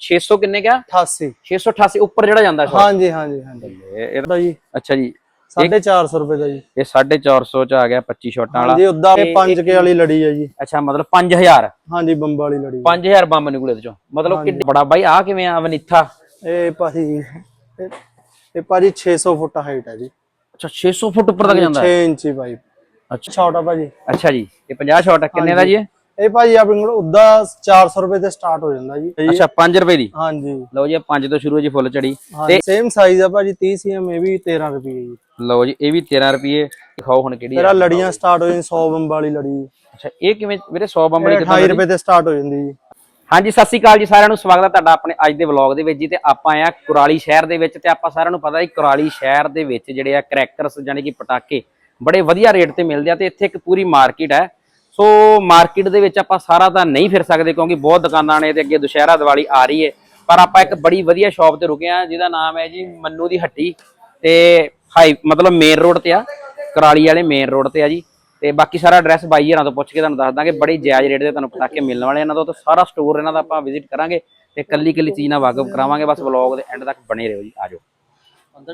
600 ਕਿੰਨੇ ਕਿਹਾ? 88 688 ਉੱਪਰ ਜਿਹੜਾ ਜਾਂਦਾ ਸ਼ਾਟ ਹਾਂਜੀ ਹਾਂਜੀ ਹਾਂਜੀ। ਇਹ ਇਹਦਾ ਜੀ। ਅੱਛਾ ਜੀ। 450 ਰੁਪਏ ਦਾ ਜੀ। ਇਹ 450 ਚ ਆ ਗਿਆ 25 ਸ਼ਾਟਾਂ ਵਾਲਾ। ਹਾਂਜੀ ਉਦਾਂ ਤੇ 5 ਕੇ ਵਾਲੀ ਲੜੀ ਹੈ ਜੀ। ਅੱਛਾ ਮਤਲਬ 5000 ਹਾਂਜੀ ਬੰਬ ਵਾਲੀ ਲੜੀ 5000 ਬੰਬ ਨਿਕਲੇ ਇਹਦੇ ਚੋਂ। ਮਤਲਬ ਕਿ ਬੜਾ ਬਾਈ ਆ ਕਿਵੇਂ ਆ ਵਨੀਥਾ ਇਹ ਭਾਜੀ ਇਹ ਭਾਜੀ 600 ਫੁੱਟ ਹਾਈਟ ਹੈ ਜੀ। ਅੱਛਾ 600 ਫੁੱਟ ਉੱਪਰ ਤੱਕ ਜਾਂਦਾ 6 ਇੰਚੀ ਪਾਈਪ ਅੱਛਾ। ਛੋਟਾ ਭਾਜੀ। ਅੱਛਾ ਜੀ ਇਹ 50 ਸ਼ਾਟ ਹੈ ਕਿੰਨੇ ਦਾ ਜੀ ਇਹ? ਇਹ ਭਾਜੀ ਆਪਣੇ ਕੋਲ ਉਦਾਂ 400 ਰੁਪਏ ਤੇ ਸਟਾਰਟ ਹੋ ਜਾਂਦਾ ਜੀ। ਅੱਛਾ 5 ਰੁਪਏ ਦੀ? ਹਾਂਜੀ। ਲਓ ਜੀ 5 ਤੋਂ ਸ਼ੁਰੂ ਹੈ ਜੀ ਫੁੱਲ ਚੜੀ। ਹਾਂ ਸੇਮ ਸਾਈਜ਼ ਆ ਭਾਜੀ 30 ਸੀਐਮ ਇਹ ਵੀ 13 ਰੁਪਏ ਜੀ। ਲਓ ਜੀ ਇਹ ਵੀ 13 ਰੁਪਏ। ਦਿਖਾਓ ਹੁਣ ਕਿਹੜੀ ਆਹ ਲੜੀਆਂ ਸਟਾਰਟ ਹੋ ਜਾਂਦੀਆਂ 100 ਬੰਬ ਵਾਲੀ ਲੜੀ। ਅੱਛਾ ਇਹ ਕਿਵੇਂ ਵੀਰੇ 100 ਬੰਬ ਵਾਲੀ ਇਹ ਕਿੱਦਾਂ 28 ਰੁਪਏ ਤੇ ਸਟਾਰਟ ਹੋ ਜਾਂਦੀ ਜੀ। ਹਾਂਜੀ ਸਤਿ ਸ਼੍ਰੀ ਅਕਾਲ ਜੀ ਸਾਰਿਆਂ ਨੂੰ ਸਵਾਗਤ ਹੈ ਤੁਹਾਡਾ ਆਪਣੇ ਅੱਜ ਦੇ ਵਲੌਗ ਦੇ ਵਿੱਚ ਜੀ ਤੇ ਆਪਾਂ ਆਏ ਆ ਕੁਰਾਲੀ ਸ਼ਹਿਰ ਦੇ ਵਿੱਚ ਤੇ ਆਪਾਂ ਸਾਰਿਆਂ ਨੂੰ ਪਤਾ ਹੈ ਕੁਰਾਲੀ ਸ਼ਹਿਰ ਦੇ ਵਿੱਚ ਜਿਹੜੇ ਆ ਕ੍ਰੈਕਰਸ ਯਾਨੀ ਕਿ ਪਟਾਕੇ ਬੜੇ ਵਧੀਆ ਰੇਟ ਤੇ ਮਿਲਦੇ ਆ ਤੇ ਇੱਥੇ ਇੱਕ ਪੂਰੀ ਮਾਰਕੀਟ ਹੈ। ਸੋ ਮਾਰਕੀਟ ਦੇ ਵਿੱਚ ਆਪਾਂ ਸਾਰਾ ਤਾਂ ਨਹੀਂ ਫਿਰ ਸਕਦੇ ਕਿਉਂਕਿ ਬਹੁਤ ਦੁਕਾਨਾਂ ਨੇ ਤੇ ਅੱਗੇ ਦੁਸ਼ਹਿਰਾ, ਦੀਵਾਲੀ ਆ ਰਹੀ ਹੈ ਪਰ ਆਪਾਂ ਇੱਕ ਬੜੀ ਵਧੀਆ ਸ਼ਾਪ ਤੇ ਰੁਕੇ ਆ ਜਿਹਦਾ ਨਾਮ ਹੈ ਜੀ ਮੰਨੂ ਦੀ ਹੱਟੀ ਤੇ ਹਾਈ ਮਤਲਬ ਮੇਨ ਰੋਡ ਤੇ ਆ, ਕਰਾਲੀ ਵਾਲੇ ਮੇਨ ਰੋਡ ਤੇ ਆ ਜੀ। ਤੇ ਬਾਕੀ ਸਾਰਾ ਐਡਰੈਸ ਬਾਈ ਹਰਾਂ ਤੋਂ ਪੁੱਛ ਕੇ ਤੁਹਾਨੂੰ ਦੱਸ ਦਾਂਗੇ ਬੜੀ ਜਾਇਜ਼ ਰੇਟ ਦੇ ਤੁਹਾਨੂੰ ਪਟਾਕੇ ਮਿਲਣ ਵਾਲੇ ਇਹਨਾਂ ਤੋਂ ਤੇ ਸਾਰਾ ਸਟੋਰ ਇਹਨਾਂ ਦਾ ਆਪਾਂ ਵਿਜ਼ਿਟ ਕਰਾਂਗੇ ਤੇ ਕੱਲੀ ਕੱਲੀ ਚੀਜ਼ ਨਾਲ ਵਾਕਫ ਕਰਾਵਾਂਗੇ। ਬਸ ਵਲੌਗ ਦੇ ਐਂਡ ਤੱਕ ਬਣੇ ਰਹੋ ਜੀ ਆਜੋ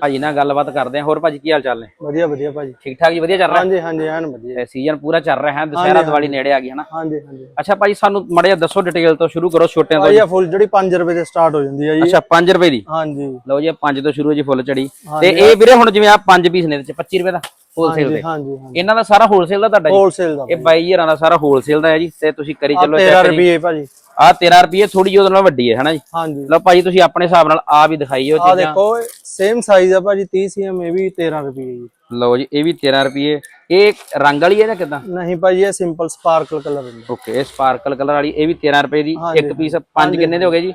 ਭਾਜੀ ਨਾਲ ਗੱਲਬਾਤ ਕਰਦੇ ਆ ਹੋਰ ਭਾਜੀ ਕੀ ਹਾਲ ਚਾਲ ਨੇ? ਵਧੀਆ ਵਧੀਆ ਭਾਜੀ। ਠੀਕ ਠਾਕ ਜੀ ਵਧੀਆ ਚੱਲ ਰਿਹਾ? ਹਾਂਜੀ ਹਾਂਜੀ ਐਨ ਵਧੀਆ ਤੇ ਸੀਜ਼ਨ ਪੂਰਾ ਚੱਲ ਰਿਹਾ ਹੈ ਦੁਸ਼ਹਿਰਾ ਦੀਵਾਲੀ ਨੇੜੇ ਆ ਗਈ ਹੈ ਨਾ? ਹਾਂਜੀ ਹਾਂਜੀ। ਅੱਛਾ ਭਾਜੀ ਸਾਨੂੰ ਮੜਿਆ ਦੱਸੋ ਡਿਟੇਲ ਤੋਂ ਸ਼ੁਰੂ ਕਰੋ ਛੋਟਿਆਂ ਤੋਂ ਭਾਜੀ ਫੁੱਲ ਜਿਹੜੀ 5 ਰੁਪਏ ਤੇ ਸਟਾਰਟ ਹੋ ਜਾਂਦੀ ਹੈ ਜੀ। ਅੱਛਾ 5 ਰੁਪਏ ਦੀ? ਹਾਂਜੀ। ਲਓ ਜੀ 5 ਤੋਂ ਸ਼ੁਰੂ ਹੈ ਜੀ ਫੁੱਲ ਚੜੀ। ਤੇ ਇਹ ਵੀਰੇ ਹੁਣ ਜਿਵੇਂ ਆ 5 ਪੀਸ ਨੇ ਇਹਦੇ ਚ 25 ਰੁਪਏ ਦਾ ਹੋਲਸੇਲ ਦੇ। ਹਾਂਜੀ ਇਹਨਾਂ ਦਾ ਸਾਰਾ ਹੋਲਸੇਲ ਦਾ ਤੁਹਾਡਾ ਜੀ? ਹੋਲਸੇਲ ਦਾ ਇਹ 22000 ਦਾ ਸਾਰਾ ਹੋਲਸੇਲ ਦਾ ਹੈ ਜੀ ਤੇ ਤੁਸੀਂ ਕਰੀ ਚੱਲੋ 13 ਰੁਪਏ ਭਾਜੀ। ਆ 13 ਰੁਪਏ ਥੋੜੀ ਜਿਹੀ ਉਹਦੇ ਨਾਲ ਵੱਡੀ ਹੈ ਹਨਾ ਜੀ? ਹਾਂਜੀ। ਲਓ ਭਾਜੀ ਤੁਸੀਂ ਆਪਣੇ ਹਿਸਾਬ ਨਾਲ ਆ ਵੀ ਦਿਖਾਈਓ ਆ ਚੀਜ਼ਾਂ। ਦੇਖੋ ਸੇਮ ਸਾਈਜ਼ ਆ ਭਾਜੀ 30 ਸੀਐਮ ਇਹ ਵੀ 13 ਰੁਪਏ ਜੀ। ਲਓ ਜੀ ਇਹ ਵੀ 13 ਰੁਪਏ ਇਹ ਰੰਗ ਵਾਲੀ ਹੈ ਜਾਂ ਕਿਦਾਂ? ਨਹੀਂ ਭਾਜੀ ਇਹ ਸਿੰਪਲ ਸਪਾਰਕਲ ਕਲਰ ਹੁੰਦਾ ਓਕੇ ਇਹ ਸਪਾਰਕਲ ਕਲਰ ਵਾਲੀ ਇਹ ਵੀ 13 ਰੁਪਏ ਦੀ। ਇੱਕ ਪੀਸ ਪੰਜ ਕਿੰਨੇ ਦੇ ਹੋ ਗਏ ਜੀ?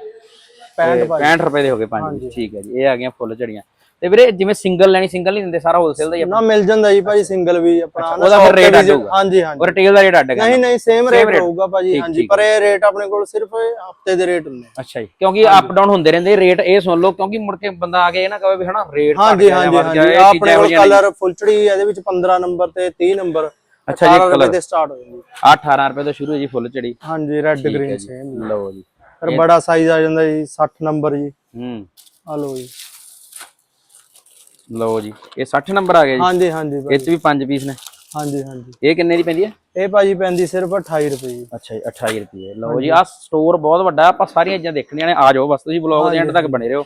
65 65 ਰੁਪਏ ਦੇ ਹੋ ਗਏ ਪੰਜ। ਠੀਕ ਹੈ ਜੀ ਇਹ ਆ ਗਈਆਂ ਫੁੱਲ ਝੜੀਆਂ। ਤੇ ਵੀਰੇ ਜਿਵੇਂ ਸਿੰਗਲ ਲੈਣੀ ਸਿੰਗਲ ਨਹੀਂ ਦਿੰਦੇ ਸਾਰਾ ਹੋਲਸੇਲ ਦਾ ਹੀ ਆ ਨਾ ਮਿਲ ਜਾਂਦਾ ਜੀ ਭਾਜੀ ਸਿੰਗਲ ਵੀ ਆਪਣਾ ਉਹਦਾ ਫਿਰ ਵੀ ਅੱਡ ਹੋਊਗਾ। ਹਾਂਜੀ ਹਾਂਜੀ। ਰਿਟੇਲ ਦਾ ਰੇਟ ਅੱਡ ਨਹੀਂ ਨਹੀਂ ਸੇਮ ਰੇਟ ਰਹੂਗਾ ਭਾਜੀ ਹਾਂਜੀ ਪਰ ਇਹ ਰੇਟ ਆਪਣੇ ਕੋਲ ਸਿਰਫ ਹਫ਼ਤੇ ਦੇ ਰੇਟ ਹੁੰਦੇ ਆ। ਅੱਛਾ ਜੀ ਕਿਉਂਕਿ ਅਪ ਡਾਊਨ ਹੁੰਦੇ ਰਹਿੰਦੇ ਰੇਟ ਇਹ ਸੁਣ ਲਓ ਕਿਉਂਕਿ ਮੁੜ ਕੇ ਬੰਦਾ ਆ ਕੇ ਇਹ ਨਾ ਕਹੇ ਵੀ ਹਨਾ ਰੇਟ ਹਾਂਜੀ ਹਾਂਜੀ ਆਪਣੇ ਕੋਲ ਕਲਰ ਫੁੱਲਚੜੀ ਇਹਦੇ ਵਿੱਚ 15 ਨੰਬਰ ਤੇ 30 ਨੰਬਰ ਅੱਛਾ ਜੀ, 18 ਰੁਪਏ ਤੇ ਸਟਾਰਟ ਹੋ ਜਾਂਦੀ 18 ਰੁਪਏ ਤੋਂ ਸ਼ੁਰੂ ਹੈ ਜੀ ਫੁੱਲ ਝੜੀ ਹਾਂਜੀ ਰੈੱਡ ਗ੍ਰੀਨ ਸੇਮ ਲਓ ਜੀ। ਫਿਰ ਬੜਾ ਸਾਈਜ਼ ਆ ਜਾਂਦਾ ਜੀ 60 ਨੰਬਰ ਜੀ। ਹੂੰ। ਆ ਲਓ ਜੀ। ਲਓ ਜੀ ਇਹ 60 ਨੰਬਰ ਆ ਗਿਆ ਜੀ। ਹਾਂਜੀ ਹਾਂਜੀ ਇਹ ਚ ਵੀ ਪੰਜ ਪੀਸ ਨੇ। ਹਾਂਜੀ ਹਾਂਜੀ। ਇਹ ਕਿੰਨੇ ਦੀ ਪੈਂਦੀ ਹੈ? ਇਹ ਭਾਜੀ ਪੈਂਦੀ ਸਿਰਫ 28 ਰੁਪਏ ਜੀ। ਅੱਛਾ ਜੀ 28 ਰੁਪਏ। ਲਓ ਜੀ ਆ ਸਟੋਰ ਬਹੁਤ ਵੱਡਾ ਆਪਾਂ ਸਾਰੀਆਂ ਚੀਜ਼ਾਂ ਦੇਖਣੀਆਂ ਨੇ ਆ ਜਾਓ ਬਸ ਤੁਸੀਂ ਬਲੌਗ ਦੇ ਐਂਡ ਤੱਕ ਬਣੇ ਰਹੋ।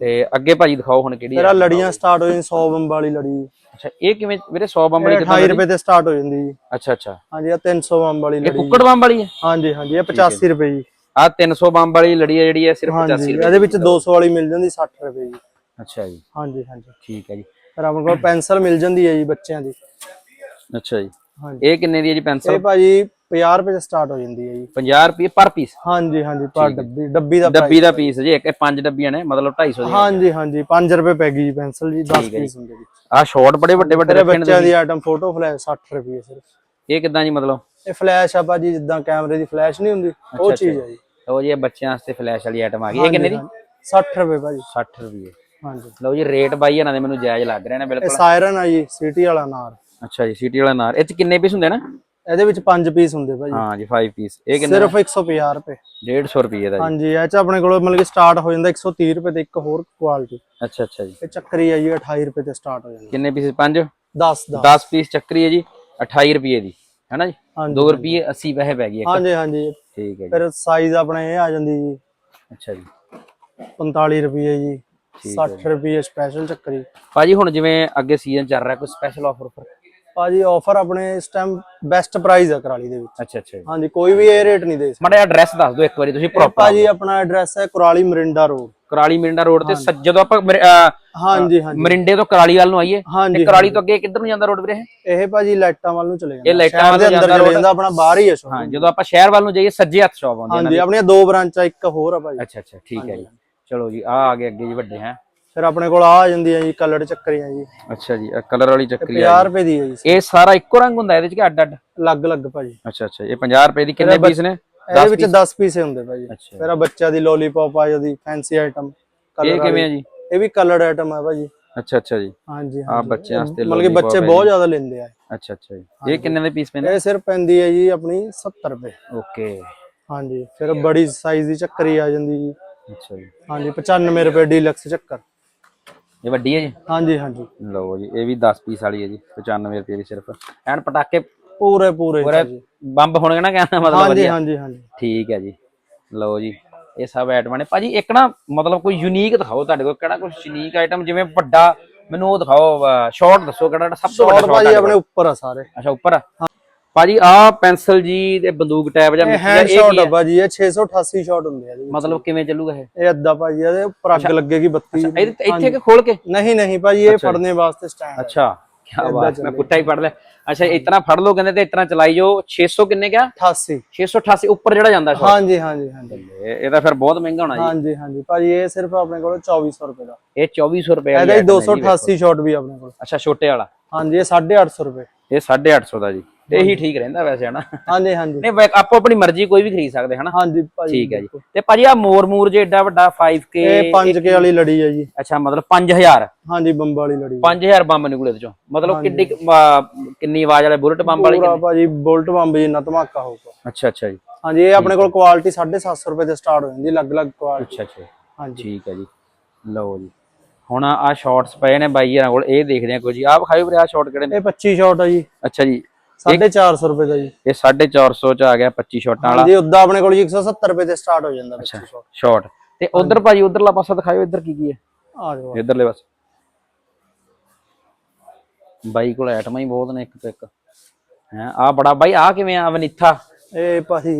ਤੇ ਅੱਗੇ ਭਾਜੀ ਦਿਖਾਓ ਹੁਣ ਕਿਹੜੀ ਆ। ਲੜੀਆਂ ਸਟਾਰਟ ਹੋ ਜਾਂਦੀਆਂ 100 ਬੰਬ ਵਾਲੀ ਲੜੀ। ਅੱਛਾ ਇਹ ਕਿਵੇਂ ਵੀਰੇ 100 ਬੰਬ ਵਾਲੀ ਇਹ 28 ਰੁਪਏ ਤੇ ਸਟਾਰਟ ਹੋ ਜਾਂਦੀ ਜੀ। ਅੱਛਾ ਅੱਛਾ। ਹਾਂਜੀ ਆ 300 ਬੰਬ ਵਾਲੀ ਇਹ ਲੜੀ। ਕੁੱਕੜ ਬੰਬ ਵਾਲੀ ਹੈ? ਹਾਂਜੀ ਹਾਂਜੀ ਇਹ 85 ਰੁਪਏ ਜੀ। ਆ 300 ਬੰਬ ਵਾਲੀ ਲੜੀ ਹੈ ਜਿਹੜੀ ਹੈ ਸਿਰਫ 85 ਹਾਂਜੀ ਇਹਦੇ ਵਿੱਚ 200 ਵਾਲੀ ਮਿਲ ਜਾਂਦੀ 60 ਰੁਪਏ ਜੀ। ਅੱਛਾ ਜੀ। ਹਾਂਜੀ ਹਾਂਜੀ। ਠੀਕ ਹੈ ਜੀ। ਆਪਣੇ ਕੋਲ ਪੈਨਸਲ ਮਿਲ ਜਾਂਦੀ ਹੈ ਜੀ ਬੱਚਿਆਂ ਦੀ। ਅੱਛਾ ਜੀ। ਹਾਂਜੀ। ਇਹ ਕਿੰਨੇ ਦੀ ਹੈ ਜੀ ਪੈਨਸਲ? ਇਹ ਭਾਜੀ 50 ਰੁਪਏ ਤੋਂ ਸਟਾਰਟ ਹੋ ਜਾਂਦੀ ਹੈ ਜੀ। 50 ਰੁਪਏ ਪਰ ਪੀਸ ਹਾਂਜੀ ਹਾਂਜੀ ਪਰ ਡੱਬੀ ਡੱਬੀ ਦਾ ਡੱਬੀ ਦਾ ਪੀਸ ਜੀ ਇੱਕ ਪੰਜ ਡੱਬੀਆਂ ਨੇ ਮਤਲਬ 250 ਦੀ ਹਾਂਜੀ ਹਾਂਜੀ 5 ਰੁਪਏ ਪੈ ਗਈ ਜੀ ਪੈਨਸਲ ਜੀ 10 ਪੀਸ ਹੁੰਦੇ ਜੀ। ਆ ਸ਼ਾਰਟ ਬੜੇ ਵੱਡੇ ਵੱਡੇ ਤੇਰੇ ਰੱਖੇ ਨੇ ਬੱਚਿਆਂ ਦੀ ਆਈਟਮ ਫੋਟੋ ਫਲੈਸ਼ 60 ਰੁਪਏ ਸਿਰਫ। ਇਹ ਕਿਦਾਂ ਜੀ ਮਤਲਬ? ਇਹ ਫਲੈਸ਼ ਆ ਭਾਜੀ ਜਿੱਦਾਂ ਕੈਮਰੇ ਦੀ ਫਲੈਸ਼ ਨਹੀਂ ਹੁੰਦੀ ਉਹ ਚੀਜ਼ ਹੈ ਜੀ। ਲਓ ਜੀ ਬੱਚਿਆਂ ਵਾਸਤੇ ਫਲੈਸ਼ ਵਾਲੀ ਆਈਟਮ ਆ ਗਈ। ਇਹ ਕਿੰਨੇ ਦੀ? 60 ਰੁਪਏ ਭਾਜੀ। 60 ਰੁਪਏ। ਹਾਂਜੀ। ਲਓ ਜੀ ਰੇਟ ਬਾਈ ਇਹਨਾਂ ਦੇ ਮੈਨੂੰ ਜਾਇਜ਼ ਲੱਗ ਰਹੇ ਨੇ ਇਹ ਬਿਲਕੁਲ। ਸਾਇਰਨ ਆ ਜੀ ਸਿਟੀ ਵਾਲਾ ਨਾਰ। ਅੱਛਾ ਜੀ ਸਿਟੀ ਵਾਲਾ ਨਾਰ। ਇਹ ਚ ਕਿੰਨੇ ਪੀਸ ਹੁੰਦੇ ਨਾ? ਇਹਦੇ ਵਿੱਚ 5 ਪੀਸ ਹੁੰਦੇ ਭਾਜੀ। ਹਾਂ ਜੀ 5 ਪੀਸ ਇਹ ਕਿੰਨੇ ਸਿਰਫ 150 ਰੁਪਏ। 150 ਰੁਪਏ ਦਾ ਜੀ। ਹਾਂਜੀ ਇਹ ਚ ਆਪਣੇ ਕੋਲ ਮਤਲਬ ਕਿ ਸਟਾਰਟ ਹੋ ਜਾਂਦਾ 130 ਰੁਪਏ ਤੇ ਇੱਕ ਹੋਰ ਕੁਆਲਿਟੀ ਅੱਛਾ ਅੱਛਾ ਜੀ। ਇਹ ਚੱਕਰੀ ਆ ਜੀ 28 ਰੁਪਏ ਤੇ ਸਟਾਰਟ ਹੋ ਜਾਂਦੀ। ਕਿੰਨੇ ਪੀਸ 5 10 ਦਾ 10 ਪੀਸ ਚੱਕਰੀ ਹੈ ਜੀ 28 ਰੁਪਏ ਦੀ। ਹੈਨਾ ਜੀ? ਹਾਂਜੀ 2 ਰੁਪਏ 80 ਪੈਸੇ ਪੈ ਗਈ ਇੱਕ। ਹਾਂਜੀ ਹਾਂਜੀ। ਠੀਕ ਹੈ ਜੀ। ਫਿਰ ਸਾਈਜ਼ ਆਪਣੇ ਇਹ ਆ ਜਾਂਦੀ ਜੀ। ਅੱਛਾ ਜੀ। 45 ਰੁਪਏ ਜੀ। 60 ਰੁਪਏ ਸਪੈਸ਼ਲ ਚੱਕਰੀ। ਭਾਜੀ ਹੁਣ ਜਿਵੇਂ ਅੱਗੇ ਸੀਜ਼ਨ ਚੱਲ ਰਿਹਾ ਕੋਈ ਸਪੈਸ਼ਲ ਆਫਰ ਉੱਪਰ ਭਾਜੀ ਆਫਰ ਆਪਣੇ ਇਸ ਟਾਈਮ ਬੈਸਟ ਪ੍ਰਾਈਸ ਆ ਕਰਾਲੀ ਦੇ ਵਿੱਚ। ਅੱਛਾ ਅੱਛਾ ਹਾਂਜੀ ਕੋਈ ਵੀ ਇਹ ਰੇਟ ਨਹੀਂ ਦੇ ਸਕਦਾ। ਮਾੜਾ ਐਡਰੈਸ ਦੱਸ ਦਿਓ ਇੱਕ ਵਾਰੀ ਤੁਸੀਂ ਪ੍ਰੋਪਰ ਭਾਜੀ ਆਪਣਾ ਐਡਰੈਸ ਹੈ ਕੁਰਾਲੀ ਮਰਿੰਡਾ ਰੋਡ ਕਰਾਲੀ ਮਿਰਿੰਡਾ ਰੋਡ ਤੇ ਜਦੋਂ ਆਪਾਂ ਹਾਂਜੀ ਹਾਂਜੀ। ਮਰਿੰਡੇ ਤੋਂ ਕਰਾਲੀ ਵੱਲ ਨੂੰ ਆਈਏ ਤੇ ਕਰਾਲੀ ਤੋਂ ਅੱਗੇ ਕਿੱਧਰ ਨੂੰ ਜਾਂਦਾ ਰੋਡ ਵੀਰੇ ਇਹ? ਭਾਜੀ ਲਾਈਟਾਂ ਵੱਲ ਨੂੰ ਚਲੇ ਜਾਂਦਾ। ਇਹ ਲਾਈਟਾਂ ਵੱਲ ਅੰਦਰ ਜਾਂਦਾ road। ਜਾਂਦਾ ਆਪਣਾ ਬਾਹਰ ਹੀ ਹੈ ਸ਼ੋਪ ਹਾਂ ਜਦੋਂ ਆਪਾਂ ਸ਼ਹਿਰ ਵੱਲ ਨੂੰ ਜਾਈਏ ਸੱਜੇ ਹੱਥ ਸ਼ਾਪ ਆਉਂਦੀ ਹੈ ਹਾਂਜੀ ਆਪਣੀਆਂ ਦੋ ਬ੍ਰਾਂਚਾਂ ਇੱਕ ਹੋਰ ਆ ਭਾਜੀ। ਅੱਛਾ ਅੱਛਾ ਠੀਕ ਹੈ ਜੀ। ਚਲੋ ਜੀ ਆ ਆ ਗਏ ਅੱਗੇ ਜੀ ਵੱਡੇ ਹੈ। ਫਿਰ ਆਪਣੇ ਕੋਲ ਆ ਆ ਜਾਂਦੀਆਂ ਜੀ ਕਲਰ ਚੱਕਰੀਆਂ ਜੀ। ਅੱਛਾ ਜੀ ਕਲਰ ਵਾਲੀ ਚੱਕਰੀ ਆ 50 ਰੁਪਏ ਦੀ ਹੈ ਜੀ। ਇਹ ਸਾਰਾ ਇੱਕੋ ਰੰਗ ਹੁੰਦਾ ਇਹਦੇ ਚ ਕਿ ਅੱਡ ਅੱਡ? ਅਲੱਗ ਅਲੱਗ ਭਾਜੀ। ਅੱਛਾ ਅੱਛਾ ਇਹ 50 ਰੁਪਏ ਦੀ ਕਿੰਨੇ ਪੀਸ ਨੇ? ਇਹਦੇ ਵਿੱਚ 10 ਪੀਸ ਹੁੰਦੇ ਭਾਜੀ। ਫਿਰ ਆ ਬੱਚਿਆਂ ਦੀ ਲੋਲੀਪੌਪ ਆ ਜਾਂਦੀ ਫੈਂਸੀ ਆਈਟਮ ਇਹ ਕਿਵੇਂ ਆ ਜੀ? ਇਹ ਵੀ ਕਲਰਡ ਆਈਟਮ ਆ ਭਾਜੀ। ਅੱਛਾ ਅੱਛਾ ਜੀ। ਹਾਂਜੀ ਆ ਬੱਚਿਆਂ ਵਾਸਤੇ ਮਤਲਬ ਕਿ ਬੱਚੇ ਬਹੁਤ ਜ਼ਿਆਦਾ ਲੈਂਦੇ ਆ। ਅੱਛਾ ਅੱਛਾ ਜੀ। ਇਹ ਕਿੰਨੇ ਦੇ ਪੀਸ ਪੈਂਦੇ? ਇਹ ਸਿਰਫ ਪੈਂਦੀ ਹੈ ਜੀ ਆਪਣੀ 70 ਰੁਪਏ। ਓਕੇ ਹਾਂਜੀ ਫਿਰ ਬੜੀ ਸਾਈਜ਼ ਦੀ ਚੱਕਰੀ ਆ ਜਾਂਦੀ ਜੀ। ਅੱਛਾ ਜੀ। ਹਾਂਜੀ 95 ਰੁਪਏ ਡੀਲਕਸ ਚੱਕਰ। ਇਹ ਵੱਡੀ ਹੈ ਜੀ? ਹਾਂਜੀ ਹਾਂਜੀ। ਲਓ ਜੀ ਇਹ ਵੀ 10 ਪੀਸ ਵਾਲੀ ਹੈ ਜੀ 95 ਰੁਪਏ ਦੀ ਸਿਰਫ। ਐਨ ਪਟਾਕੇ ਪੂਰੇ ਪੂਰੇ ਪੂਰੇ ਬੰਬ ਹੋਣਗੇ ਨਾ ਕਹਿੰਦਾ ਮਤਲਬ ਵਧੀਆ। ਹਾਂਜੀ ਹਾਂਜੀ। ਠੀਕ ਹੈ ਜੀ। ਲਓ ਜੀ ਇਹ ਸਭ ਆਈਟਮਾਂ ਨੇ। ਭਾਜੀ ਇੱਕ ਨਾ ਮਤਲਬ ਕੋਈ ਯੂਨੀਕ ਦਿਖਾਓ ਤੁਹਾਡੇ ਕੋਲ ਕਿਹੜਾ ਕੋਈ ਯੂਨੀਕ ਆਈਟਮ ਜਿਵੇਂ ਵੱਡਾ ਮੈਨੂੰ ਉਹ ਦਿਖਾਓ ਸ਼ਾਰਟ ਦੱਸੋ ਕਿਹੜਾ ਸਭ ਤੋਂ ਵੱਡਾ ਸ਼ਾਰਟ ਭਾਜੀ ਆਪਣੇ ਉੱਪਰ ਆ ਸਾਰੇ। ਅੱਛਾ ਉੱਪਰ ਆ? ਭਾਜੀ ਆਹ ਪੈਨਸਲ ਜੀ ਤੇ ਬੰਦੂਕ ਟੈਪ ਜਾਂ ਇਹ ਮਿੱਟੀ ਆ, ਇਹ ਸ਼ਾਟ ਆ? ਭਾਜੀ ਇਹ 688 ਸ਼ਾਟ ਹੁੰਦੇ ਆ ਜੀ ਮਤਲਬ ਕਿਵੇਂ ਚੱਲੂਗਾ ਇਹ? ਇਹ ਅੱਧਾ ਭਾਜੀ ਇਹਦੇ ਉੱਪਰ ਅੱਗ ਲੱਗੇਗੀ ਬੱਤੀ। ਇਹਦੇ ਤੇ ਇੱਥੇ ਕਿ ਖੋਲ ਕੇ? ਨਹੀਂ ਨਹੀਂ ਭਾਜੀ ਇਹ ਫੜਨੇ ਵਾਸਤੇ ਸਟੈਂਡ ਅੱਛਾ ਕੀ ਬਾਤ ਮੈਂ ਪੁੱਠਾ ਹੀ ਪੜ ਅੱਛਾ ਇਤਨਾ ਫੜ ਲਓ ਕਹਿੰਦੇ ਤੇ ਇਤਨਾ ਚਲਾਈ ਜੋ 600 ਕਿੰਨੇ ਕਿਆ 88 688 ਉੱਪਰ ਜਿਹੜਾ ਜਾਂਦਾ ਸ਼ਾਟ ਹਾਂਜੀ ਹਾਂਜੀ ਹਾਂਜੀ। ਇਹ ਤਾਂ ਫਿਰ ਬਹੁਤ ਮਹਿੰਗਾ ਹੋਣਾ ਜੀ। ਹਾਂਜੀ ਹਾਂਜੀ। ਭਾਜੀ ਇਹ ਸਿਰਫ ਆਪਣੇ ਕੋਲ 2400 ਰੁਪਏ ਦਾ। ਇਹ 2400 ਰੁਪਏ ਇਹਦਾ ਹੀ 288 ਸ਼ਾਟ ਵੀ ਆਪਣੇ ਕੋਲ। ਅੱਛਾ ਛੋਟੇ ਵਾਲਾ। ਹਾਂਜੀ ਇਹ 850 ਰੁਪਏ। ਇਹ 850 ਦਾ ਜੀ। ਤੇ ਇਹੀ ਠੀਕ ਰਹਿੰਦਾ ਵੈਸੇ ਹਨਾ? ਹਾਂਜੀ ਹਾਂਜੀ। ਨਹੀਂ ਆਪੋ ਆਪਣੀ ਮਰਜ਼ੀ ਕੋਈ ਵੀ ਖਰੀਦ ਸਕਦੇ ਹਨਾ? ਹਾਂਜੀ ਭਾਜੀ ਠੀਕ ਹੈ ਜੀ। ਤੇ ਭਾਜੀ ਆ ਮੋਰ ਮੂਰ ਜੇ ਏਡਾ ਵੱਡਾ 5k ਇਹ 5K ਵਾਲੀ ਲੜੀ ਹੈ ਜੀ। ਅੱਛਾ ਮਤਲਬ 5000 ਹਾਂਜੀ ਬੰਬ ਵਾਲੀ ਲੜੀ 5000 ਬੰਬ ਨਿਕਲੇ ਚੋਂ। ਮਤਲਬ ਕਿੱਡੀ ਕਿੰਨੀ ਆਵਾਜ਼ ਵਾਲੇ ਬੁਲਟ ਬੰਬ ਵਾਲੀ ਪੂਰਾ ਭਾਜੀ ਬੁਲਟ ਬੰਬ ਜਿੰਨਾ ਧਮਾਕਾ ਹੋਊਗਾ। ਅੱਛਾ ਅੱਛਾ ਜੀ। ਹਾਂਜੀ ਇਹ ਆਪਣੇ ਕੋਲ ਕੁਆਲਿਟੀ 750 ਰੁਪਏ ਤੇ ਸਟਾਰਟ ਹੋ ਜਾਂਦੀ ਅਲੱਗ-ਅਲੱਗ ਕੁਆਲਿਟੀ ਅੱਛਾ ਅੱਛਾ ਹਾਂਜੀ। ਠੀਕ ਹੈ ਜੀ। ਲਓ ਜੀ। ਹੁਣ ਆ ਸ਼ਾਰਟਸ ਪਏ ਨੇ ਬਾਈ ਕੋਲ ਇਹ ਦੇਖਦੇ ਆ ਕੁਝ। ਜੀ ਆਹ ਵਿਖਾਇਓ ਵੀਰੇ ਆ ਸ਼ਾਰਟ ਕਿਹੜੇ ਨੇ? ਇਹ 25 ਸ਼ਾਟ ਆ ਜੀ। ਅੱਛਾ ਜੀ। 450 ਰੁਪਏ ਦਾ ਜੀ। ਇਹ 450 ਚ ਆ ਗਿਆ 25 ਸ਼ਾਟਾਂ ਵਾਲਾ। ਹਾਂਜੀ ਉਦਾਂ ਆਪਣੇ ਕੋਲ ਜੀ 170 ਰੁਪਏ ਤੇ ਸਟਾਰਟ ਹੋ ਜਾਂਦਾ 25 ਸ਼ਾਟ। ਸ਼ਾਰਟ ਤੇ ਉਧਰ ਭਾਜੀ ਉਧਰਲਾ ਪਾਸਾ ਦਿਖਾਇਓ ਇੱਧਰ ਕੀ ਕੀ ਹੈ? ਆ ਜਾਓ ਇਧਰਲੇ ਪਾਸੇ। ਬਾਈ ਕੋਲ ਆਈਟਮਾਂ ਹੀ ਬਹੁਤ ਨੇ ਇੱਕ ਤੋਂ ਇੱਕ। ਹੈ ਆ ਬੜਾ ਬਾਈ ਆ ਕਿਵੇਂ ਆ ਵਨੀਥਾ ਇਹ ਭਾਜੀ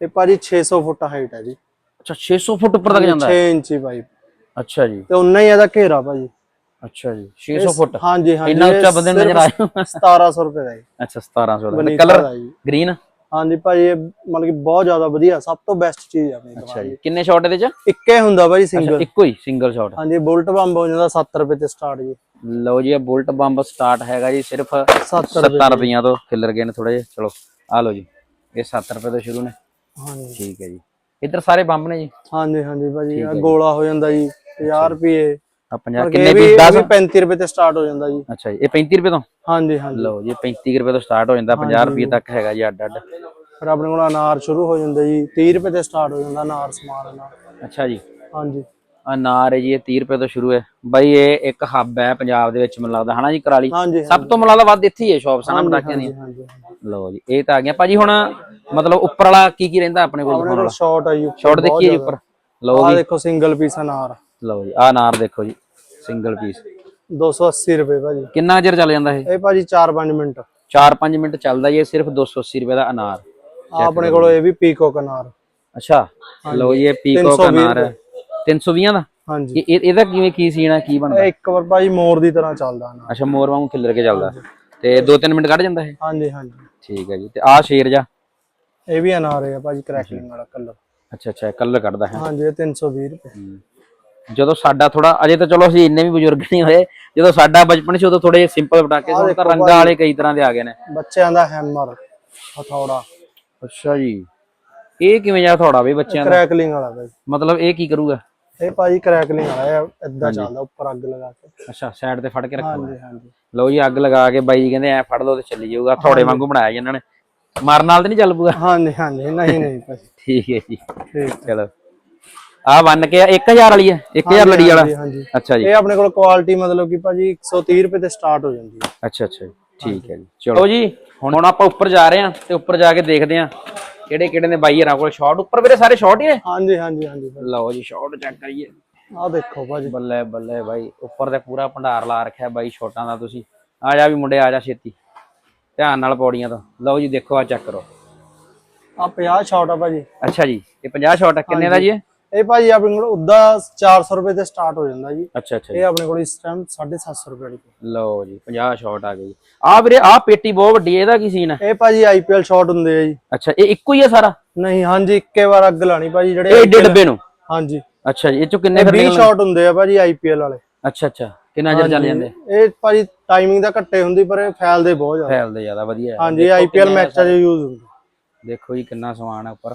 ਇਹ ਭਾਜੀ 600 ਫੁੱਟ ਹਾਈਟ ਹੈ ਜੀ। ਅੱਛਾ 600 ਫੁੱਟ ਉੱਪਰ ਤੱਕ ਜਾਂਦਾ 6 ਇੰਚੀ ਪਾਈਪ ਅੱਛਾ ਜੀ। ਤੇ ਉਨਾ ਹੀ ਇਹਦਾ ਘੇਰਾ ਭਾਜੀ। ਅੱਛਾ ਜੀ 600 ਫੁੱਟ? ਹਾਂਜੀ ਹਾਂਜੀ ਇੰਨਾ ਉੱਚਾ ਬੰਦੇ ਨੂੰ ਨਜ਼ਰ ਆਇਆ 1700 ਰੁਪਏ ਦਾ ਜੀ। ਅੱਛਾ 1700 ਦਾ। ਕਲਰ ਗ੍ਰੀਨ ਹਾਂਜੀ ਭਾਜੀ ਇਹ ਮਤਲਬ ਕਿ ਬਹੁਤ ਜ਼ਿਆਦਾ ਵਧੀਆ ਸਭ ਤੋਂ ਬੈਸਟ ਚੀਜ਼ ਹੈ ਆਪਣੀ ਅੱਛਾ ਜੀ। ਕਿੰਨੇ ਸ਼ਾਟ ਇਹਦੇ ਚ? ਇੱਕੇ ਹੁੰਦਾ ਭਾਜੀ ਸਿੰਗਲ ਇੱਕੋ ਹੀ ਸਿੰਗਲ ਸ਼ਾਟ ਹਾਂਜੀ ਬੁਲਟ ਬੰਬ ਹੋ ਜਾਂਦਾ 70 ਰੁਪਏ ਤੇ ਸਟਾਰਟ ਜੀ। ਲਓ ਜੀ ਇਹ ਬੁਲਟ ਬੰਬ ਸਟਾਰਟ ਹੈਗਾ ਜੀ ਸਿਰਫ 70 70 ਰੁਪਈਆਂ ਤੋਂ ਖਿੱਲਰ ਗਏ ਨੇ ਥੋੜੇ ਜਿਹੇ ਚਲੋ ਆ ਲਓ ਜੀ। ਇਹ 70 ਰੁਪਏ ਤੋਂ ਸ਼ੁਰੂ ਨੇ। ਹਾਂਜੀ। ਠੀਕ ਹੈ ਜੀ। ਇੱਧਰ ਸਾਰੇ ਬੰਬ ਨੇ ਜੀ। ਹਾਂਜੀ ਹਾਂਜੀ ਭਾਜੀ ਆ ਗੋਲਾ ਹੋ ਜਾਂਦਾ ਜੀ 50 ਰੁਪਏ। ਆ 50 ਇਹ ਕਿੰਨੇ ਵੀ ਪੀਸ ਇਹ 10 ਵੀ 35 ਰੁਪਏ ਤੇ ਸਟਾਰਟ ਹੋ ਜਾਂਦਾ ਜੀ। ਅੱਛਾ ਜੀ ਇਹ 35 ਰੁਪਏ ਤੋਂ? ਹਾਂਜੀ ਹਾਂਜੀ। ਲਓ ਜੀ 35 ਰੁਪਏ ਤੋਂ ਸਟਾਰਟ ਹੋ ਜਾਂਦਾ 50 ਰੁਪਏ ਤੱਕ ਹੈਗਾ ਜੀ ਅੱਡ ਅੱਡ ਫਿਰ ਆਪਣੇ ਕੋਲ ਅਨਾਰ ਸ਼ੁਰੂ ਹੋ ਜਾਂਦਾ ਜੀ 30 ਰੁਪਏ ਤੇ ਸਟਾਰਟ ਹੋ ਜਾਂਦਾ ਅਨਾਰ ਸਮਾਨ ਨਾਲ ਅੱਛਾ ਜੀ। ਹਾਂਜੀ। ਅਨਾਰ ਹੈ ਜੀ ਇਹ 30 ਰੁਪਏ ਤੋਂ ਸ਼ੁਰੂ ਹੈ। ਬਾਈ ਇਹ ਇੱਕ ਹੱਬ ਹੈ ਪੰਜਾਬ ਦੇ ਵਿੱਚ ਮੈਨੂੰ ਲੱਗਦਾ ਹਨਾ ਜੀ ਕਰਾਲੀ? ਹਾਂਜੀ ਸਭ ਤੋਂ ਮੈਨੂੰ ਲੱਗਦਾ ਵੱਧ ਇੱਥੇ ਹੀ ਹੈ ਸ਼ਾਪਸ ਹਨਾ ਪਟਾਕਿਆਂ ਦੀਆਂ ਹਾਂਜੀ ਲਓ ਜੀ ਇਹ ਤਾਂ ਆ ਗਿਆ। ਭਾਜੀ ਹੁਣ ਮਤਲਬ ਉੱਪਰ ਵਾਲਾ ਕੀ ਕੀ ਰਹਿੰਦਾ ਆਪਣੇ ਕੋਲ ਆਪਣੇ ਕੋਲ ਸ਼ਾਰਟ ਆ ਜੀ ਸ਼ਾਰਟ ਦੇਖੀਏ ਜੀ ਉੱਪਰ? ਲਓ ਆ ਦੇਖੋ ਸਿੰਗਲ ਪੀਸ ਅਨਾਰ। ਲਓ ਜੀ ਆਹ ਅਨਾਰ ਦੇਖੋ ਜੀ ਸਿੰਗਲ ਪੀਸ 280 ਰੁਪਏ ਭਾਜੀ। ਕਿੰਨਾ ਚਿਰ ਚੱਲ ਜਾਂਦਾ ਇਹ? ਇਹ ਭਾਜੀ 4-5 ਮਿੰਟ। 4-5 ਮਿੰਟ ਚੱਲਦਾ ਜੀ ਇਹ ਸਿਰਫ 280 ਰੁਪਏ ਦਾ ਅਨਾਰ। ਆ ਆਪਣੇ ਕੋਲ ਇਹ ਵੀ ਪੀਕੋਕ ਅਨਾਰ। ਅੱਛਾ ਲਓ ਜੀ ਇਹ ਪੀਕੋਕ 320 ਅਨਾਰ ਹੈ। 320 ਦਾ? ਹਾਂਜੀ। ਇਹ ਇਹ- ਇਹਦਾ ਕਿਵੇਂ ਕੀ ਹੈ ਕੀ ਬਣਦਾ? ਇਹ ਇੱਕ ਵਾਰ ਭਾਜੀ ਮੋਰ ਦੀ ਤਰ੍ਹਾਂ ਚੱਲਦਾ ਅਨਾਰ। ਅੱਛਾ ਮੋਰ ਵਾਂਗੂ ਖਿੱਲਰ ਕੇ ਚੱਲਦਾ। ਤੇ 2-3 ਮਿੰਟ ਕੱਢ ਜਾਂਦਾ ਇਹ? ਹਾਂਜੀ ਹਾਂਜੀ। ਠੀਕ ਹੈ ਜੀ ਤੇ ਆਹ ਸ਼ੇਰ ਜਾ ਇਹ ਵੀ ਅਨਾਰ ਹੈ ਭਾਜੀ ਕ੍ਰੈਕਲਿੰਗ ਵਾਲਾ ਕਲਰ। ਅੱਛਾ ਅੱਛਾ ਕਲਰ ਕੱਢਦਾ ਹੈ। ਹਾਂਜੀ ਇਹ 320 ਰੁਪਏ। ਜਦੋਂ ਸਾਡਾ ਥੋੜਾ ਅਜੇ ਤਾਂ ਚਲੋ ਅਸੀਂ ਇੰਨੇ ਵੀ ਬਜ਼ੁਰਗ ਨਹੀਂ ਹੋਏ ਜਦੋਂ ਸਾਡਾ ਬਚਪਨ ਸੀ ਉਦੋਂ ਥੋੜੇ ਸਿੰਪਲ ਪਟਾਕੇ ਹੁਣ ਤਾਂ ਰੰਗਾਂ ਵਾਲੇ ਕਈ ਤਰ੍ਹਾਂ ਦੇ ਆ ਗਏ ਨੇ। ਬੱਚਿਆਂ ਦਾ ਹੈਮਰ ਹਥੌੜਾ। ਅੱਛਾ ਜੀ। ਇਹ ਕਿਵੇਂ ਜਾ ਥੋੜਾ ਵੀ ਬੱਚਿਆਂ ਦਾ? ਕ੍ਰੈਕਲਿੰਗ ਵਾਲਾ ਭਾਜੀ ਮਤਲਬ ਇਹ ਕੀ ਕਰੂਗਾ? ਇਹ ਭਾਜੀ ਕ੍ਰੈਕਲਿੰਗ ਵਾਲਾ ਇਦਾਂ ਚੱਲਦਾ ਉੱਪਰ ਅੱਗ ਲਗਾ ਕੇ। ਅੱਛਾ ਸਾਈਡ ਤੇ ਫੜ ਕੇ ਰੱਖਣਾ ਹਾਂਜੀ ਹਾਂਜੀ। ਲਓ ਜੀ ਅੱਗ ਲਗਾ ਕੇ ਬਾਈ ਜੀ ਕਹਿੰਦੇ ਐ ਫੜ ਲਓ ਤੇ ਚੱਲੀ ਜਾਊਗਾ। ਥੋੜੇ ਵਾਂਗੂ ਬਣਾਇਆ ਜੀ ਇਹਨਾਂ ਨੇ। ਮਾਰਨ ਨਾਲ ਤੇ ਨਹੀਂ ਚੱਲ ਪੂਗਾ ਹਾਂਜੀ ਹਾਂਜੀ। ਨਹੀਂ ਨਹੀਂ ਭਾਜੀ। ਠੀਕ ਹੈ ਜੀ। ਠੀਕ ਚਲੋ। ਆ ਬੰਨ ਕੇ 1000 ਵਾਲੀ ਹੈ 1000 ਲੜੀ ਵਾਲਾ? ਅੱਛਾ ਜੀ। ਇਹ ਆਪਣੇ ਕੋਲ ਕੁਆਲਿਟੀ ਮਤਲਬ ਕਿ ਭਾਜੀ 130 ਰੁਪਏ ਤੇ ਸਟਾਰਟ ਹੋ ਜਾਂਦੀ ਹੈ। ਅੱਛਾ ਅੱਛਾ ਜੀ, ਠੀਕ ਹੈ ਜੀ। ਚਲੋ। ਜੀ ਹੁਣ ਹੁਣ ਆਪਾਂ ਉੱਪਰ ਜਾ ਰਹੇ ਹਾਂ ਤੇ ਉੱਪਰ ਜਾ ਕੇ ਦੇਖਦੇ ਹਾਂ ਕਿਹੜੇ ਕਿਹੜੇ ਨੇ ਬਾਈ ਹਰਾਂ ਕੋਲ ਸ਼ਾਰਟ ਉੱਪਰ ਵੀਰੇ ਸਾਰੇ ਸ਼ਾਰਟ ਹੀ ਨੇ? ਹਾਂਜੀ ਹਾਂਜੀ ਹਾਂਜੀ। ਲਓ ਜੀ ਸ਼ਾਰਟ ਚੈੱਕ ਕਰੀਏ। ਆਹ ਦੇਖੋ ਭਾਜੀ। ਬੱਲੇ ਬੱਲੇ ਬਾਈ ਉੱਪਰ ਤੇ ਪੂਰਾ ਭੰਡਾਰ ਲਾ ਰੱਖਿਆ ਬਾਈ ਸ਼ਾਰਟਾਂ ਦਾ ਤੁਸੀਂ। ਆ ਜਾ ਵੀ ਮੁੰਡੇ ਆ ਜਾ ਛੇਤੀ। ਧਿਆਨ ਨਾਲ ਪੌੜੀਆਂ ਤੋਂ। ਲਓ ਜੀ ਦੇਖੋ ਆ ਚੈੱਕ ਕਰੋ। ਆ 50 ਸ਼ਾਟ ਆ ਭਾਜੀ। ਅੱਛਾ ਜੀ ਇਹ 50 ਸ਼ਾਰਟ ਆ। ਕਿੰਨੇ ਦਾ ਜੀ ਇਹ? ਇਹ ਭਾਜੀ ਆਪਣੇ ਕੋਲ ਉਦਾਂ 400 ਰੁਪਏ ਤੇ ਸਟਾਰਟ ਹੋ ਜਾਂਦਾ ਜੀ। ਅੱਛਾ ਅੱਛਾ ਇਹ ਆਪਣੇ ਕੋਲ ਇਸ ਟਾਈਮ 750 ਰੁਪਏ ਦੀ ਲਓ ਜੀ 50 ਸ਼ਾਟ ਆ ਗਈ ਆ ਵੀਰੇ ਆ ਪੇਟੀ ਬਹੁਤ ਵੱਡੀ ਹੈ ਇਹਦਾ ਕੀ ਸੀਨ ਹੈ? ਇਹ ਭਾਜੀ ਆਈਪੀਐਲ ਸ਼ਾਟ ਹੁੰਦੇ ਆ ਜੀ। ਅੱਛਾ ਇਹ ਇੱਕੋ ਹੀ ਹੈ ਸਾਰਾ? ਨਹੀਂ ਹਾਂਜੀ ਇੱਕੇ ਵਾਰ ਅੱਗ ਲਾਣੀ ਭਾਜੀ ਜਿਹੜੇ ਇਹ ਡੱਬੇ ਨੂੰ? ਹਾਂਜੀ। ਅੱਛਾ ਜੀ ਇਹ ਚੋਂ ਕਿੰਨੇ ਫਿਰ 20 ਸ਼ਾਟ ਹੁੰਦੇ ਆ ਭਾਜੀ ਆਈਪੀਐਲ ਵਾਲੇ। ਅੱਛਾ ਅੱਛਾ ਕਿੰਨਾ ਚਿਰ ਚੱਲ ਜਾਂਦੇ? ਇਹ ਭਾਜੀ ਟਾਈਮਿੰਗ ਦਾ ਘੱਟੇ ਹੁੰਦੀ ਪਰ ਇਹ ਫੈਲਦੇ ਬਹੁਤ ਜ਼ਿਆਦਾ। ਫੈਲਦੇ ਜ਼ਿਆਦਾ ਵਧੀਆ। ਹਾਂਜੀ ਆਈਪੀਐਲ ਮੈਚਾਂ 'ਚ ਯੂਜ਼ ਹੁੰਦੇ। ਦੇਖੋ ਜੀ ਕਿੰਨਾ ਸਮਾਨ ਹੈ ਉੱਪਰ।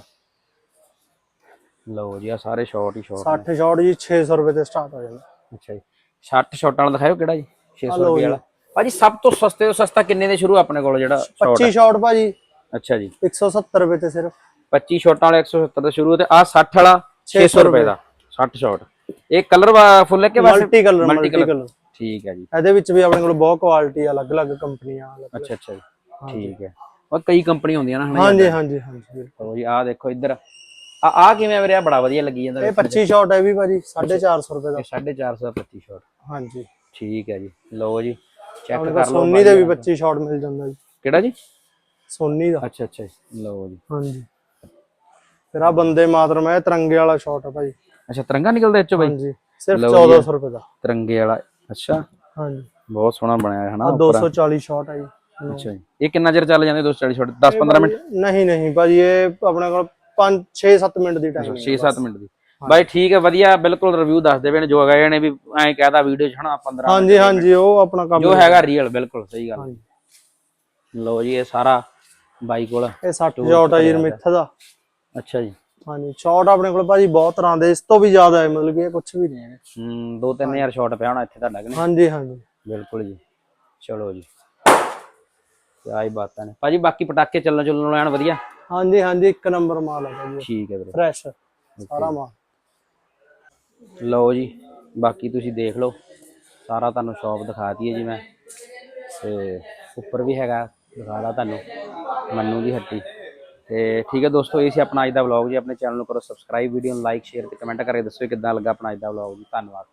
ਲਓ ਜੀ ਆ ਸਾਰੇ ਸ਼ਾਟ ਹੀ ਸ਼ਾਟ 60 ਸ਼ਾਟ ਜੀ 600 ਰੁਪਏ ਤੇ ਸਟਾਰਟ ਹੋ ਜਾਂਦਾ। ਅੱਛਾ ਜੀ। 60 ਸ਼ਾਟਾਂ ਵਾਲਾ ਦਿਖਾਇਓ ਕਿਹੜਾ ਜੀ? 600 ਰੁਪਏ ਵਾਲਾ। ਭਾਜੀ ਸਭ ਤੋਂ ਸਸਤੇ ਤੋਂ ਸਸਤਾ ਕਿੰਨੇ ਦੇ ਸ਼ੁਰੂ ਆਪਣੇ ਕੋਲ ਜਿਹੜਾ ਸ਼ਾਟ 25 ਸ਼ਾਟ ਭਾਜੀ। ਅੱਛਾ ਜੀ। 170 ਰੁਪਏ ਤੇ ਸਿਰਫ। 25 ਸ਼ਾਟਾਂ ਵਾਲਾ 170 ਤੋਂ ਸ਼ੁਰੂ ਤੇ ਆ 60 ਵਾਲਾ 600 ਰੁਪਏ ਦਾ। 60 ਸ਼ਾਟ ਇਹ ਕਲਰ ਫੁੱਲ ਹੈ ਕਿ ਬਸ multi colour multi multi colour ਠੀਕ ਹੈ ਜੀ। ਇਹਦੇ ਵਿੱਚ ਵੀ ਆਪਣੇ ਕੋਲ ਬਹੁਤ ਕੁਆਲਿਟੀ ਅਲੱਗ-ਅਲੱਗ ਕੰਪਨੀਆਂ ਅਲੱਗ- ਅੱਛਾ ਅੱਛਾ ਜੀ। ਠੀਕ ਹੈ। ਉਹ ਕਈ ਕੰਪਨੀ ਹੁੰਦੀਆਂ ਨਾ ਹਨਾ ਹਾਂਜੀ ਹਾਂਜੀ ਹਾਂਜੀ ਬਿਲਕੁਲ। ਲਓ ਜੀ ਆਹ ਦੇਖੋ ਇੱਧਰ। ਆ ਆ ਕਿਵੇਂ ਵੀਰੇ? ਬੜਾ ਵਧੀਆ ਲੱਗੀ ਜਾਂਦਾ ਇਹ 25 ਸ਼ਾਟ ਹੈ ਵੀ ਭਾਜੀ 450 ਰੁਪਏ ਦਾ। 450 ਦਾ 25 ਸ਼ਾਟ ਹਾਂਜੀ। ਠੀਕ ਹੈ ਜੀ। ਲਓ ਜੀ ਚੈੱਕ ਕਰ ਲਓ ਸੋਨੀ ਦੇ ਵੀ 25 ਸ਼ਾਟ ਮਿਲ ਜਾਂਦਾ ਜੀ। ਕਿਹੜਾ ਜੀ? ਸੋਨੀ ਦਾ। ਅੱਛਾ ਅੱਛਾ ਲਓ ਜੀ। ਹਾਂਜੀ। ਫਿਰ ਆ ਬੰਦੇ ਮਾਤਰਮ ਹੈ ਤਿਰੰਗੇ ਵਾਲਾ ਸ਼ਾਟ ਹੈ ਭਾਜੀ। ਅੱਛਾ ਤਿਰੰਗਾ ਨਿਕਲਦਾ ਇੱਚੋ ਬਾਈ? ਹਾਂਜੀ। ਸਿਰਫ ਲਓ ਜੀ। 1400 ਰੁਪਏ ਦਾ। ਤਿਰੰਗੇ ਵਾਲਾ ਅੱਛਾ। ਹਾਂਜੀ। ਬਹੁਤ ਸੋਹਣਾ ਬਣਿਆ ਹੈ ਹਨਾ ਆ ਉੱਪਰ। 240 ਸ਼ਾਟ ਹੈ ਜੀ। ਅੱਛਾ ਜੀ। ਇਹ ਕਿੰਨਾ ਚਿਰ ਚੱਲ ਜਾਂਦੇ 240 ਸ਼ਾਟ 10 15 ਮਿੰਟ? ਨਹੀਂ ਨਹੀਂ ਭਾਜੀ ਇਹ ਆਪਣੇ ਕੋਲ 5 6 7 ਮਿੰਟ ਦੀ ਟਾਈਮ 6-7 ਮਿੰਟ ਦੀ। ਬਾਈ ਠੀਕ ਹੈ ਵਧੀਆ ਬਿਲਕੁਲ ਰਿਵਿਊ ਦੱਸ ਦੇਵੇ ਨੇ ਜੋ ਹੈਗਾ ਇਹਨੇ ਵੀ ਐਂ ਕਹਿਦਾ ਵੀਡੀਓ ਚ ਹਨਾ 15 ਹਾਂਜੀ ਹਾਂਜੀ ਉਹ ਆਪਣਾ ਕੰਮ ਜੋ ਹੈਗਾ ਰੀਅਲ ਬਿਲਕੁਲ ਸਹੀ ਗੱਲ। ਲਓ ਜੀ ਇਹ ਸਾਰਾ ਬਾਈ ਕੋਲ ਇਹ 60 ਸ਼ਾਟ ਹੈ ਜੀ ਰਮਿੱਥ ਦਾ। ਅੱਛਾ ਜੀ। ਹਾਂਜੀ ਸ਼ਾਟ ਆਪਣੇ ਕੋਲ ਭਾਜੀ ਬਹੁਤ ਤਰ੍ਹਾਂ ਦੇ ਇਸ ਤੋਂ ਵੀ ਜ਼ਿਆਦਾ ਹੈ ਮਤਲਬ ਕਿ ਇਹ ਕੁਝ ਵੀ ਨਹੀਂ ਹੈ। ਹੂੰ 2-3000 ਸ਼ਾਟ ਪਿਆ ਹੋਣਾ ਇੱਥੇ ਤੁਹਾਡਾ ਕਿ ਨਹੀਂ ਹਾਂਜੀ ਹਾਂਜੀ। ਬਿਲਕੁਲ ਜੀ। ਚਲੋ ਜੀ। ਹੀ ਬਾਤਾਂ ਨੇ। ਭਾਜੀ ਬਾਕੀ ਪਟਾਕੇ ਚੱਲਣ ਚੱਲਣ ਲੈਣ ਵਧੀਆ। ਹਾਂਜੀ ਹਾਂਜੀ ਇੱਕ ਨੰਬਰ ਮਾਲ ਹੈ ਭਾਜੀ। ਠੀਕ ਹੈ ਵੀਰੇ। ਫਰੈਸ਼ ਸਾਰਾ ਮਾਲ। ਲਓ ਜੀ ਬਾਕੀ ਤੁਸੀਂ ਦੇਖ ਲਓ। ਸਾਰਾ ਤੁਹਾਨੂੰ ਸ਼ਾਪ ਦਿਖਾਤੀ ਹੈ ਜੀ ਮੈਂ। ਤੇ ਉੱਪਰ ਵੀ ਹੈਗਾ ਦਿਖਾਦਾ ਤੁਹਾਨੂੰ। ਮੰਨੂ ਦੀ ਹੱਟੀ। ਤੇ ਠੀਕ ਹੈ ਦੋਸਤੋ ਇਹ ਸੀ ਆਪਣਾ ਅੱਜ ਦਾ ਵਲੌਗ ਜੀ। ਆਪਣੇ ਚੈਨਲ ਨੂੰ ਕਰੋ ਸਬਸਕ੍ਰਾਈਬ ਵੀਡੀਓ ਨੂੰ ਲਾਈਕ ਸ਼ੇਅਰ ਤੇ ਕਮੈਂਟ ਕਰਕੇ ਦੱਸੋ ਕਿੱਦਾਂ ਲੱਗਾ ਆਪਣਾ ਅੱਜ ਦਾ ਵਲੌਗ ਜੀ। ਧੰਨਵਾਦ।